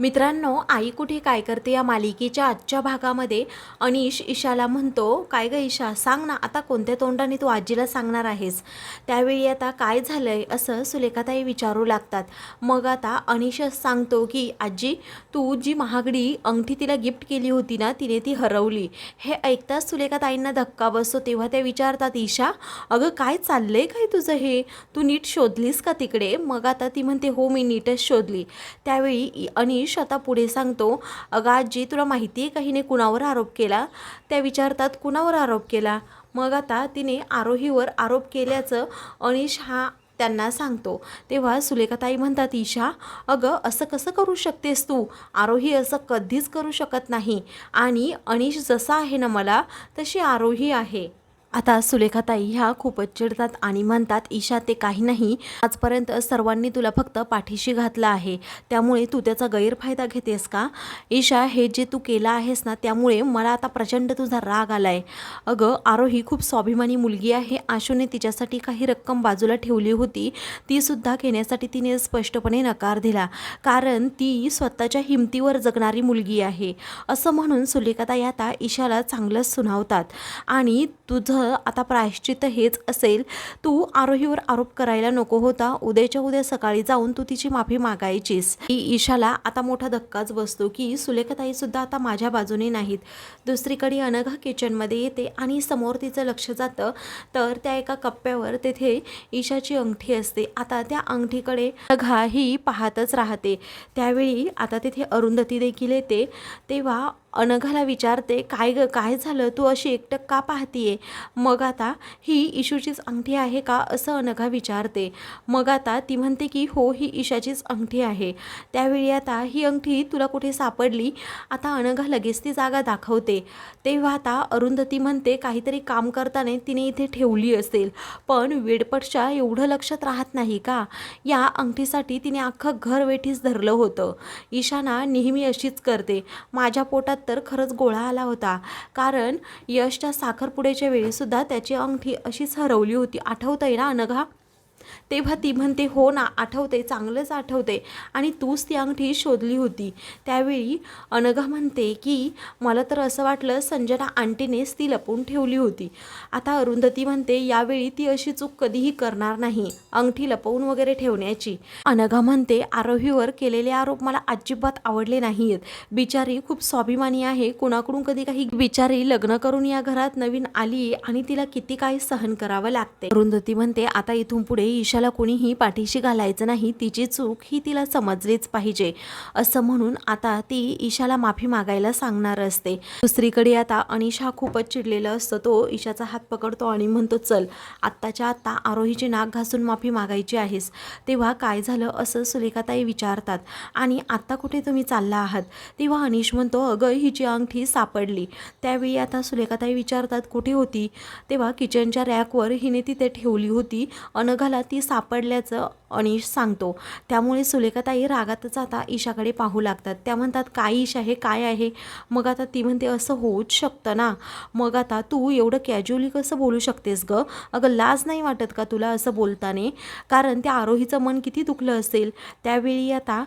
मित्रांनो आई कुठे काय करते या मालिकेच्या आजच्या भागामध्ये? अनिश ईशाला म्हणतो काय ग ईशा सांग ना आता कोणत्या तोंडाने तू आजीला सांगणार आहेस? त्यावेळी आता काय झालंय असं सुलेखाताई विचारू लागतात. मग आता अनिश सांगतो की आजी तू जी महागडी अंगठी तिला गिफ्ट केली होती ना तिने ती हरवली. हे ऐकताच सुलेखाताईंना धक्का बसतो तेव्हा त्या विचारतात ईशा अगं काय चाललंय काय तुझं हे? तू नीट शोधलीस का तिकडे? मग आता ती म्हणते हो मी नीटच शोधली. त्यावेळी इ- अनिश आता पुढे सांगतो. अगं आजी तुला माहिती आहे का हिने कुणावर आरोप केला? त्या विचारतात कुणावर आरोप केला? मग आता तिने आरोहीवर आरोप केल्याचं अनिश हा त्यांना सांगतो. तेव्हा सुलेखाताई म्हणतात ईशा अगं असं कसं करू शकतेस तू? आरोही असं कधीच करू शकत नाही. आणि अनिश जसा आहे ना मला तशी आरोही आहे. आता सुलेखाताई ह्या खूपच चिडतात आणि म्हणतात ईशा ते काही नाही. आजपर्यंत सर्वांनी तुला फक्त पाठीशी घातलं आहे. त्यामुळे तू त्याचा गैरफायदा घेतेस का? ईशा हे जे तू केलं आहेस ना त्यामुळे मला आता प्रचंड तुझा राग आलाय. अगं आरोही खूप स्वाभिमानी मुलगी आहे. आशूने तिच्यासाठी काही रक्कम बाजूला ठेवली होती. ती सुद्धा घेण्यासाठी तिने स्पष्टपणे नकार दिला. कारण ती स्वतःच्या हिमतीवर जगणारी मुलगी आहे. असं म्हणून सुलेखाताई आता ईशाला चांगलंच सुनावतात. आणि तुझं आता प्रायश्चित हेच असेल. तू आरोहीवर आरोप करायला नको होता. उद्याच्या उद्या सकाळी जाऊन तू तिची माफी मागायचीस. की ईशाला आता मोठा धक्काच बसतो की सुलेखाताई सुद्धा आता माझ्या बाजूने नाहीत. दुसरीकडे अनघा किचनमध्ये येते आणि समोर तिचं लक्ष जातं. तर त्या एका कप्प्यावर तेथे ईशाची अंगठी असते. आता त्या अंगठीकडे अनघा ही पाहतच राहते. त्यावेळी आता तिथे अरुंधती देखील येते. तेव्हा अनघाला विचारते काय ग काय झालं? तू अशी एकटक का पाहतीये? मग आता ही इशूचीच अंगठी आहे का असं अनघा विचारते. मग आता ती म्हणते की हो ही ईशाचीच अंगठी आहे. त्यावेळी आता ही अंगठी तुला कुठे सापडली? आता अनघा लगेच ती जागा दाखवते. तेव्हा आता अरुंधती म्हणते काहीतरी काम करताना तिने इथे ठेवली असेल पण वेडपटच्या एवढं लक्षात राहत नाही का? या अंगठीसाठी तिने अख्खं घर वेठीस धरलं होतं. ईशाना नेहमी अशीच करते. माझ्या पोटात तर खरंच गोळा आला होता. कारण यशच्या साखरपुड्याच्या वेळीसुद्धा त्याची अंगठी अशीच हरवली होती. आठवतंय ना अनघा? तेव्हा ती म्हणते हो ना आठवते चांगलंच आठवते. आणि तूच ती अंगठी शोधली होती. त्यावेळी अनघा म्हणते की मला तर असं वाटलं संजना आंटीनेच ती लपवून ठेवली होती. आता अरुंधती म्हणते यावेळी ती अशी चूक कधीही करणार नाही अंगठी लपवून वगैरे ठेवण्याची. अनघा म्हणते आरोहीवर केलेले आरोप मला अजिबात आवडले नाहीत बिचारी खूप स्वाभिमानी आहे कुणाकडून कधी काही बिचारी लग्न करून या घरात नवीन आली आणि तिला किती काही सहन करावं लागते. अरुंधती म्हणते आता इथून पुढे तिच्याला कुणीही पाठीशी घालायचं नाही तिची चूक ही तिला समजलीच पाहिजे. असं म्हणून आता ती ईशाला माफी मागायला सांगणार असते. दुसरीकडे आता अनिश हा खूपच चिडलेला असतो. तो ईशाचा हात पकडतो आणि म्हणतो चल आत्ताच्या आत्ता आरोहीची नाक घासून माफी मागायची आहेस. तेव्हा काय झालं असं सुलेखाताई विचारतात. आणि आत्ता कुठे तुम्ही चालला आहात? तेव्हा अनिश म्हणतो अगं हिची अंगठी सापडली. त्यावेळी आता सुलेखाताई विचारतात कुठे होती? तेव्हा किचनच्या रॅकवर हिने तिथे ठेवली होती. अनघाला ती सापडल्याचं अनिश सांगतो. त्यामुळे सुलेखाताई रागातच आता ईशाकडे पाहू लागतात. त्या म्हणतात काय ईशा हे? काय आहे? मग आता ती म्हणते असं होऊच शकतं ना. मग आता तू एवढं कॅज्युअली कसं बोलू शकतेस ग? अगं लाज नाही वाटत का तुला असं बोलताने? कारण त्या आरोहीचं मन किती दुखलं असेल. त्यावेळी आता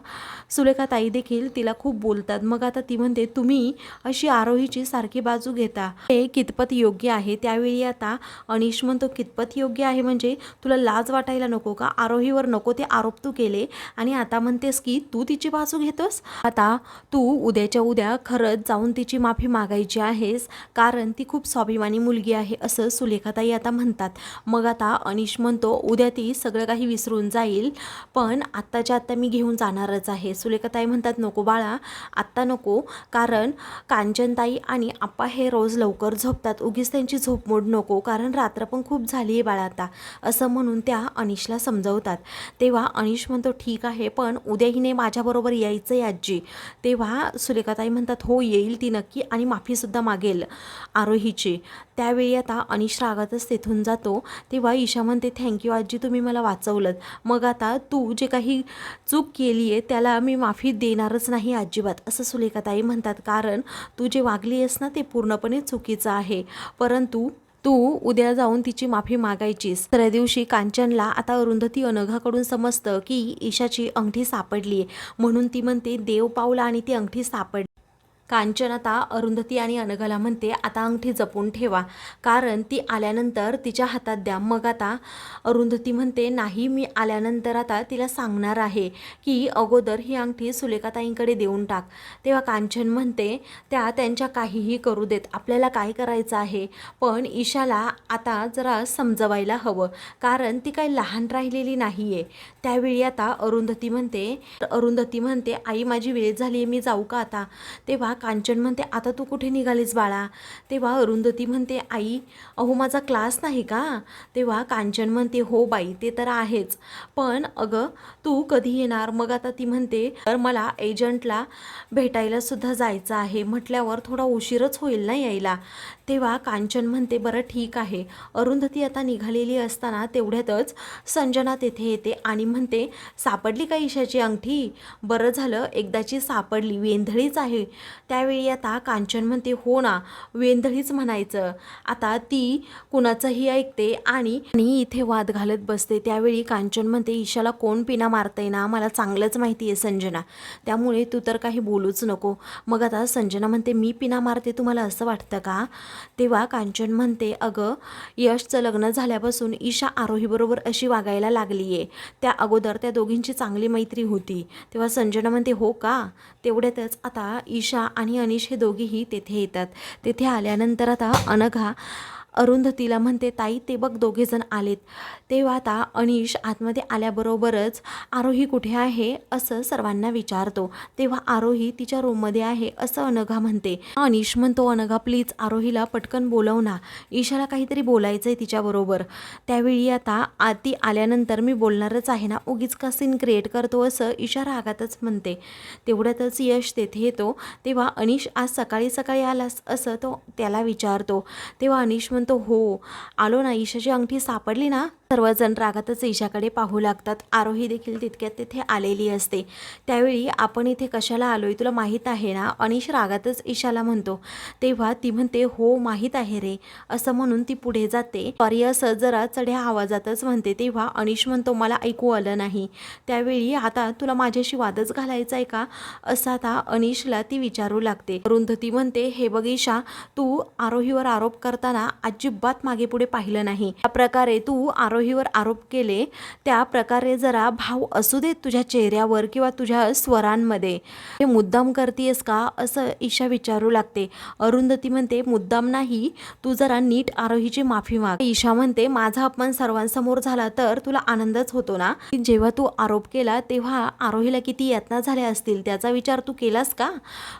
सुलेखाताई देखील तिला खूप बोलतात. मग आता ती म्हणते तुम्ही अशी आरोहीची सारखी बाजू घेता. हे कितपत योग्य आहे? त्यावेळी आता अनिश म्हणतो कितपत योग्य आहे? म्हणजे तुला लाज वाटायला नको का? आरोहीवर नको ते आरोप तू केले. आणि आता म्हणतेस की तू तिची बाजू घेतोस? आता तू उद्याच्या उद्या खरंच जाऊन तिची माफी मागायची आहेस. कारण ती खूप स्वाभिमानी मुलगी आहे असं सुलेखाताई आता म्हणतात. मग आता अनिश म्हणतो उद्या ती सगळं काही विसरून जाईल. पण आत्ताच्या आत्ता मी घेऊन जाणारच आहे. सुलेखाताई म्हणतात नको बाळा आत्ता नको. कारण कांचनताई आणि आप्पा हे रोज लवकर झोपतात. उगीच त्यांची झोप मोड नको. कारण रात्र पण खूप झाली आहे बाळा आता. असं म्हणून त्या अनिश अनिशला समजवतात. तेव्हा अनिश म्हणतो ठीक आहे पण उद्या हिने माझ्याबरोबर यायचं आहे आजी. तेव्हा सुलेखाताई म्हणतात हो येईल ती नक्की आणि माफीसुद्धा मागेल. आरोहीची. त्यावेळी आता अनिश रागातच तेथून जातो. तेव्हा ईशा म्हणते थँक्यू आजी तुम्ही मला वाचवलं मग आता तू जे काही चूक केली आहे त्याला मी माफी देणारच नाही अजिबात. असं सुलेखाताई म्हणतात. कारण तू जे वागली आहेस ना ते पूर्णपणे चुकीचं आहे. परंतु तू उद्या जाऊन तिची माफी मागायचीस. दुसऱ्या दिवशी कांचनला आता अरुंधती अनघाकडून समजतं की ईशाची अंगठी सापडली म्हणून ती म्हणते देव पावला आणि ती अंगठी सापडली. कांचन आता अरुंधती आणि अनघाला म्हणते आता अंगठी जपून ठेवा. कारण ती आल्यानंतर तिच्या हातात द्या. मग आता अरुंधती म्हणते नाही मी आल्यानंतर आता तिला सांगणार आहे की अगोदर ही अंगठी सुलेखाताईंकडे देऊन टाक. तेव्हा कांचन म्हणते त्या त्यांच्या काहीही करू देत. आपल्याला काय करायचं आहे? पण ईशाला आता जरा समजवायला हवं. कारण ती काही लहान राहिलेली नाही आहे त्यावेळी आता अरुंधती म्हणते अरुंधती म्हणते आई माझी वेळ झाली आहे मी जाऊ का आता? तेव्हा कांचन म्हणते आता तू कुठे निघालीस बाळा? तेव्हा अरुंधती म्हणते आई अहो माझा क्लास नाही का? तेव्हा कांचन म्हणते हो बाई ते तर आहेच. पण अगं तू कधी येणार? मग आता ती म्हणते तर मला एजंटला भेटायला सुद्धा जायचं आहे. म्हटल्यावर थोडा उशीरच होईल ना यायला. तेव्हा कांचन म्हणते बरं ठीक आहे. अरुंधती आता निघालेली असताना तेवढ्यातच संजना तेथे येते आणि म्हणते सापडली का ईशाची अंगठी? बरं झालं एकदाची सापडली वेंधळीच आहे. त्यावेळी आता कांचन म्हणते हो ना वेंधळीच म्हणायचं. आता ती कुणाचंही ऐकते आणि इथे वाद घालत बसते. त्यावेळी कांचन म्हणते ईशाला कोण पिना मारतंय ना? मला चांगलंच माहिती आहे संजना. त्यामुळे तू तर काही बोलूच नको. मग आता संजना म्हणते मी पिना मारते तुम्हाला असं वाटतं का? तेव्हा कांचन म्हणते अगं यशचं लग्न झाल्यापासून ईशा आरोहीबरोबर अशी वागायला लागली आहे त्या अगोदर त्या दोघींची चांगली मैत्री होती. तेव्हा संजना म्हणते हो का? तेवढ्यातच आता ईशा आणि अनिश हे दोघीही तेथे येतात. तेथे आल्यानंतर आता अनघा अरुंधतीला म्हणते ताई ते बघ दोघेजण आलेत. तेव्हा आता अनिश आतमध्ये आल्याबरोबरच आरोही कुठे आहे? असं सर्वांना विचारतो. तेव्हा आरोही तिच्या रूममध्ये आहे असं अनघा म्हणते. अनिश म्हणतो अनघा प्लीज आरोहीला पटकन बोलव ना. ईशाला काहीतरी बोलायचं आहे तिच्याबरोबर. त्यावेळी आता आ- ती आल्यानंतर मी बोलणारच आहे ना. उगीच का सीन क्रिएट करतो असं ईशा रागातच म्हणते. तेवढ्यातच यश तेथे येतो. तेव्हा अनिश आज सकाळी सकाळी आलास असं तो त्याला विचारतो. तेव्हा अनिश म्हणतो हो. आलो ना ईशाची अंगठी सापडली ना सर्वजण रागातच ईशाकडे पाहू लागतात. आरोही देखील तितक्यात तिथे आलेली असते. त्यावेळी आपण इथे कशाला आलोय तुला माहीत आहे ना? अनिश रागातच ईशाला म्हणतो. तेव्हा ती म्हणते हो माहीत आहे रे. असं म्हणून ती पुढे जाते. सॉरी असं जरा चढ्या आवाजातच म्हणते. तेव्हा अनिश म्हणतो मला ऐकू आलं नाही. त्यावेळी आता तुला माझ्याशी वादच घालायचा आहे का? असं आता अनिशला ती विचारू लागते. रुंधती म्हणते हे बघ ईशा तू आरोहीवर आरोप करताना अजिबात मागे पुढे पाहिलं नाही. या प्रकारे तू आरोहीवर आरोप केले. त्या प्रकारे जरा भाव असू देत तुझ्या चेहऱ्यावर किंवा तुझ्या स्वरांमध्ये. हे मुद्दाम करतेस का? असं ईशा विचारू लागते. अरुंधती म्हणते मुद्दाम नाही तू जरा नीट आरोहीची माफी माग. ईशा म्हणते माझा अपमान सर्वांसमोर झाला तर तुला आनंदच होतो ना? जेव्हा तू आरोप केला तेव्हा आरोहीला किती यातना झाल्या असतील? त्याचा विचार तू केलास का?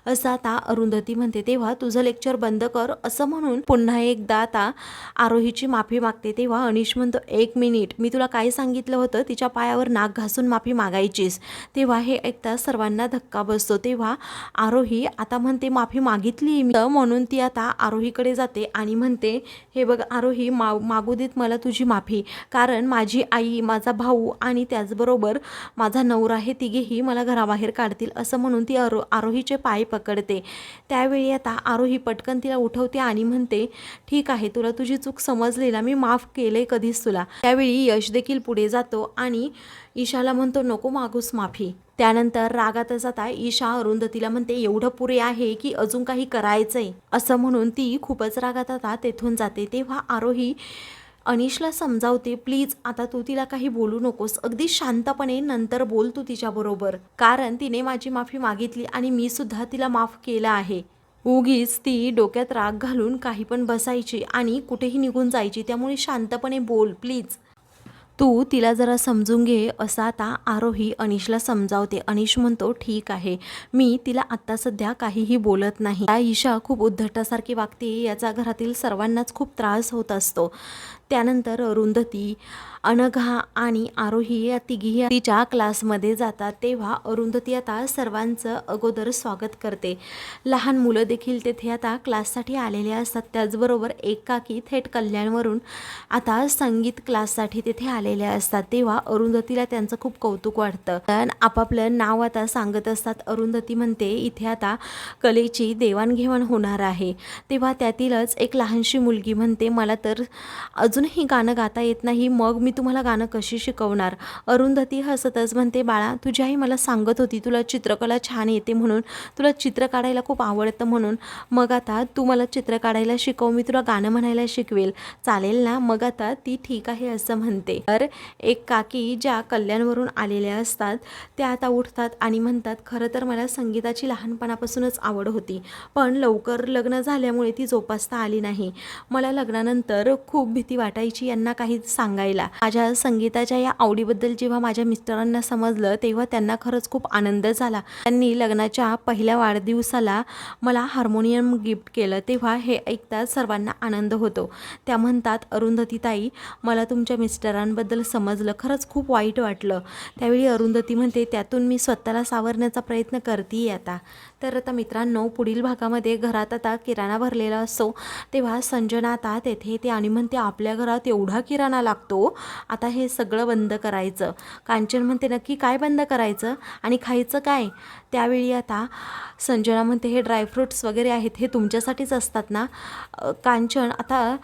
असं आता अरुंधती म्हणते तेव्हा तुझं लेक्चर बंद कर. असं म्हणून पुन्हा एकदा आता आरोहीची माफी मागते. तेव्हा अनिश म्हणतो एक मिनिट. मी तुला काय सांगितलं होतं? तिच्या पायावर नाक घासून माफी मागायचीस. तेव्हा हे ऐकता सर्वांना धक्का बसतो. तेव्हा आरोही आता म्हणते माफी मागितली मी. म्हणून ती आता आरोहीकडे जाते आणि म्हणते हे बघ आरोही मा मागू देत मला तुझी माफी. कारण माझी आई माझा भाऊ आणि त्याचबरोबर माझा नवरा हे तिघेही मला घराबाहेर काढतील असं म्हणून ती आरो आरोहीचे पाय पकडते. त्यावेळी आता आरोही पटकन तिला उठवते आणि म्हणते ठीक आहे तुला तुझी चूक समजलेला मी माफ केले कधीच तुला. त्यावेळी यश देखील पुढे जातो आणि ईशाला म्हणतो नको मागूस माफी. त्यानंतर रागातच आता ईशा अरुंधतीला म्हणते एवढं पुरे आहे की अजून काही करायचंय. असं म्हणून ती खूपच रागात आता तेथून जाते. तेव्हा आरोही अनिशला समजावते प्लीज आता तू तिला काही बोलू नकोस. अगदी शांतपणे नंतर बोल तू तिच्याबरोबर. कारण तिने माझी माफी मागितली आणि मी सुद्धा तिला माफ केलं आहे. उगीच ती डोक्यात राग घालून काही पण बसायची आणि कुठेही निघून जायची. त्यामुळे शांतपणे बोल प्लीज. तू तिला जरा समजून घे असं आता आरोही अनिशला समजावते. अनिश म्हणतो ठीक आहे. मी तिला आत्ता सध्या काहीही बोलत नाही. त्या ईशा खूप उद्धटासारखी वागते. याचा घरातील सर्वांनाच खूप त्रास होत असतो. त्यानंतर अरुंधती अनघा आणि आरोही या तिघीही तिच्या क्लासमध्ये जातात. तेव्हा अरुंधती आता सर्वांचं अगोदर स्वागत करते. लहान मुलं देखील तेथे आता क्लाससाठी आलेले असतात. त्याचबरोबर एकाकी थेट कल्याणवरून आता संगीत क्लाससाठी तेथे आलेले असतात. तेव्हा अरुंधतीला त्यांचं खूप कौतुक वाटतं. पण आपापलं नाव आता सांगत असतात. अरुंधती म्हणते इथे आता कलेची देवाणघेवाण होणार आहे. तेव्हा त्यातीलच एक लहानशी मुलगी म्हणते मला तर अजून अजूनही गाणं गाता येत नाही. मग मी तुम्हाला गाणं कशी शिकवणार? अरुंधती हसतच म्हणते बाळा तुझी आई मला सांगत होती तुला चित्रकला छान येते म्हणून. तुला चित्र काढायला खूप आवडतं म्हणून. मग आता तू मला चित्र काढायला शिकव मी तुला गाणं म्हणायला शिकवेल. चालेल ना? मग आता ती ठीक आहे असं म्हणते. तर एक काकी ज्या कल्याणवरून आलेल्या असतात त्या आता उठतात आणि म्हणतात खरं तर मला संगीताची लहानपणापासूनच आवड होती पण लवकर लग्न झाल्यामुळे ती जोपासता आली नाही. मला लग्नानंतर खूप भीती वाटायची यांना काही सांगायला. माझ्या संगीताच्या या आवडीबद्दल जेव्हा माझ्या मिस्टरांना समजलं तेव्हा त्यांना खरंच खूप आनंद झाला. त्यांनी लग्नाच्या पहिल्या वाढदिवसाला मला हार्मोनियम गिफ्ट केलं तेव्हा हे ऐकताच सर्वांना आनंद होतो. त्या म्हणतात अरुंधती ताई मला तुमच्या मिस्टरांबद्दल समजलं खरंच खूप वाईट वाटलं. त्यावेळी अरुंधती म्हणते त्यातून मी स्वतःला सावरण्याचा प्रयत्न करते आता. तर आता मित्रांनो पुढील भागामध्ये घरात आता किराणा भरलेला असतो तेव्हा संजना आता तेथे येते आणि म्हणते आपल्या घरात एवढा किराणा लागतो. आता हे सगळं बंद करायचं. कांचन म्हणते नक्की काय बंद करायचं? आणि खायचं काय? त्यावेळी आता संजना म्हणते हे ड्रायफ्रूट्स वगैरे आहेत हे तुमच्यासाठीच असतात ना? कांचन आता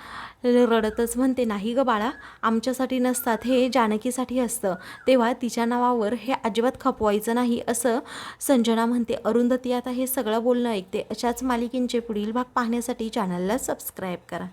रडतच म्हणते नाही ग बाळा आमच्यासाठी नसतात हे जानकीसाठी असतं. तेव्हा तिच्या नावावर हे अजिबात खपवायचं नाही असं संजना म्हणते. अरुंधती आता हे सगळं बोलणं ऐकते. अशाच मालिकेंचे पुढील भाग पाहण्यासाठी चॅनलला सबस्क्राईब करा.